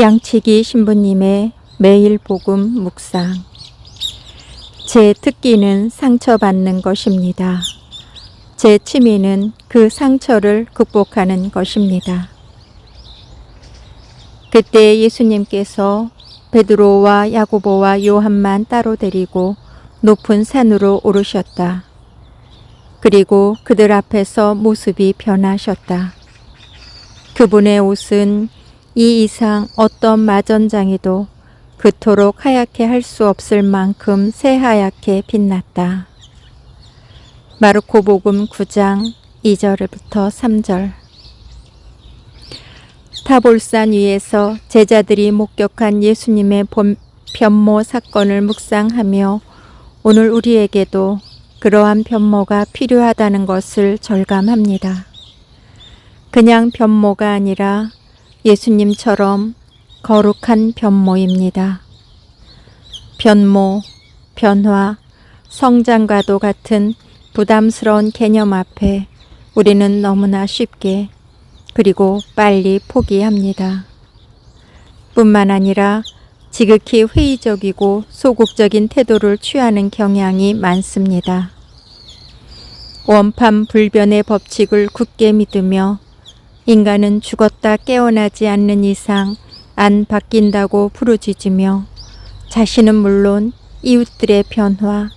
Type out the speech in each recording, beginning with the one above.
양치기 신부님의 매일 복음 묵상. 제 특기는 상처받는 것입니다. 제 취미는 그 상처를 극복하는 것입니다. 그때 예수님께서 베드로와 야고보와 요한만 따로 데리고 높은 산으로 오르셨다. 그리고 그들 앞에서 모습이 변하셨다. 그분의 옷은 이 이상 어떤 마전장이도 그토록 하얗게 할 수 없을 만큼 새하얗게 빛났다. 마르코 복음 9장 2절부터 3절 타볼산 위에서 제자들이 목격한 예수님의 본- 변모 사건을 묵상하며 오늘 우리에게도 그러한 변모가 필요하다는 것을 절감합니다. 그냥 변모가 아니라 예수님처럼 거룩한 변모입니다. 변모, 변화, 성장과도 같은 부담스러운 개념 앞에 우리는 너무나 쉽게 그리고 빨리 포기합니다. 뿐만 아니라 지극히 회의적이고 소극적인 태도를 취하는 경향이 많습니다. 원판 불변의 법칙을 굳게 믿으며 인간은 죽었다 깨어나지 않는 이상 안 바뀐다고 부르짖으며 자신은 물론 이웃들의 변화,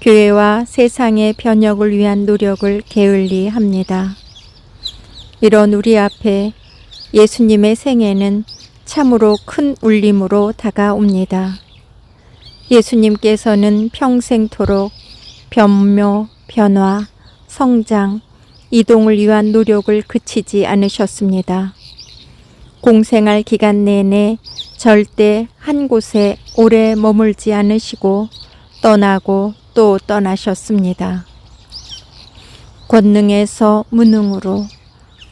교회와 세상의 변혁을 위한 노력을 게을리 합니다. 이런 우리 앞에 예수님의 생애는 참으로 큰 울림으로 다가옵니다. 예수님께서는 평생토록 변묘, 변화, 성장, 이동을 위한 노력을 그치지 않으셨습니다. 공생할 기간 내내 절대 한 곳에 오래 머물지 않으시고 떠나고 또 떠나셨습니다. 권능에서 무능으로,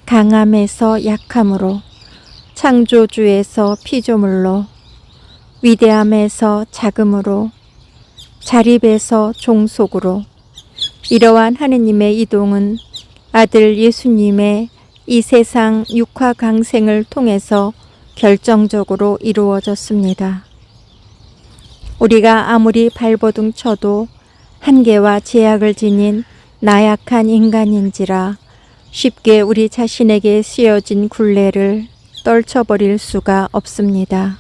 강함에서 약함으로, 창조주에서 피조물로, 위대함에서 작음으로, 자립에서 종속으로, 이러한 하느님의 이동은 아들 예수님의 이 세상 육화 강생을 통해서 결정적으로 이루어졌습니다. 우리가 아무리 발버둥 쳐도 한계와 제약을 지닌 나약한 인간인지라 쉽게 우리 자신에게 씌어진 굴레를 떨쳐버릴 수가 없습니다.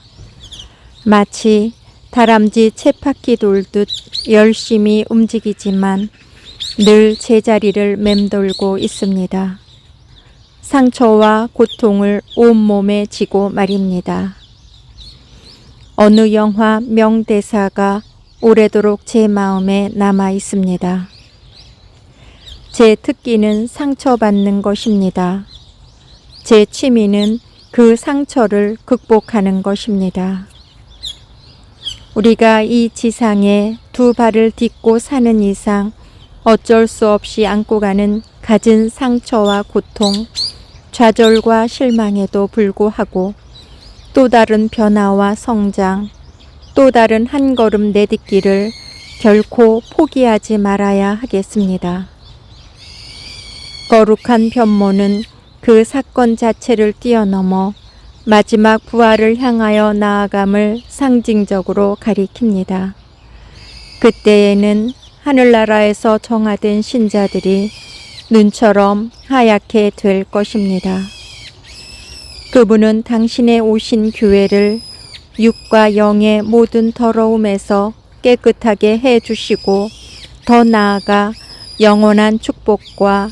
마치 다람쥐 쳇바퀴 돌듯 열심히 움직이지만 늘 제자리를 맴돌고 있습니다. 상처와 고통을 온몸에 지고 말입니다. 어느 영화 명대사가 오래도록 제 마음에 남아 있습니다. 제 특기는 상처받는 것입니다. 제 취미는 그 상처를 극복하는 것입니다. 우리가 이 지상에 두 발을 딛고 사는 이상 어쩔 수 없이 안고 가는 갖은 상처와 고통, 좌절과 실망에도 불구하고 또 다른 변화와 성장, 또 다른 한 걸음 내딛기를 결코 포기하지 말아야 하겠습니다. 거룩한 변모는 그 사건 자체를 뛰어넘어 마지막 부활을 향하여 나아감을 상징적으로 가리킵니다. 그때에는 하늘나라에서 정화된 신자들이 눈처럼 하얗게 될 것입니다. 그분은 당신의 오신 교회를 육과 영의 모든 더러움에서 깨끗하게 해 주시고 더 나아가 영원한 축복과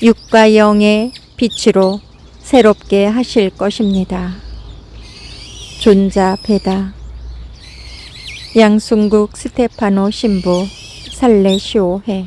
육과 영의 빛으로 새롭게 하실 것입니다. 존자 배다 양순국 스테파노 신부 살레시오회